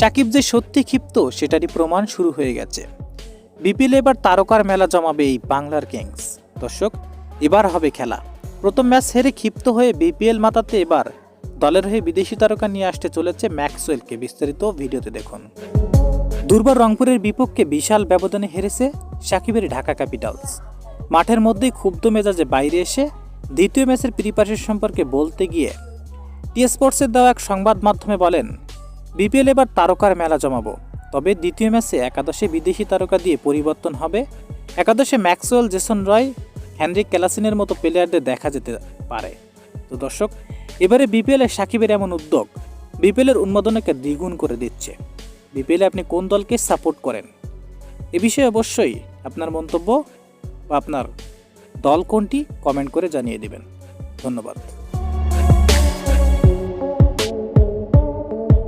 সাকিব যে সত্যি ক্ষিপ্ত, সেটারই প্রমাণ শুরু হয়ে গেছে। বিপিএল এবার তারকার মেলা জমাবে এই বাংলার কিংস। দর্শক, এবার হবে খেলা। প্রথম ম্যাচ হেরে ক্ষিপ্ত হয়ে বিপিএল মাতাতে এবার দলের হয়ে বিদেশি তারকা নিয়ে আসতে চলেছে ম্যাক্সওয়েলকে। বিস্তারিত ভিডিওতে দেখুন। দুর্বার রংপুরের বিপক্ষে বিশাল ব্যবধানে হেরেছে সাকিবের ঢাকা ক্যাপিটালস। মাঠের মধ্যেই ক্ষুব্ধ মেজাজে বাইরে এসে দ্বিতীয় ম্যাচের প্রিপারেশন সম্পর্কে বলতে গিয়ে টি স্পোর্টসের দেওয়া এক সংবাদ মাধ্যমে বলেন বিপিএল এবার তারকার মেলা জমাবো। তবে দ্বিতীয় ম্যাচে একাদশে বিদেশি তারকা দিয়ে পরিবর্তন হবে। একাদশে ম্যাক্সওয়েল, জেসন রয় হ্যানরিক ক্যালাসিনের মতো প্লেয়ারদের দেখা যেতে পারে। তো দর্শক, এবারে বিপিএলে সাকিবের এমন উদ্যোগ বিপিএলের উন্মাদনাকে দ্বিগুণ করে দিচ্ছে। বিপিএলে আপনি কোন দলকে সাপোর্ট করেন? এ বিষয়ে অবশ্যই আপনার মন্তব্য বা আপনার দল কোনটি কমেন্ট করে জানিয়ে দেবেন। ধন্যবাদ।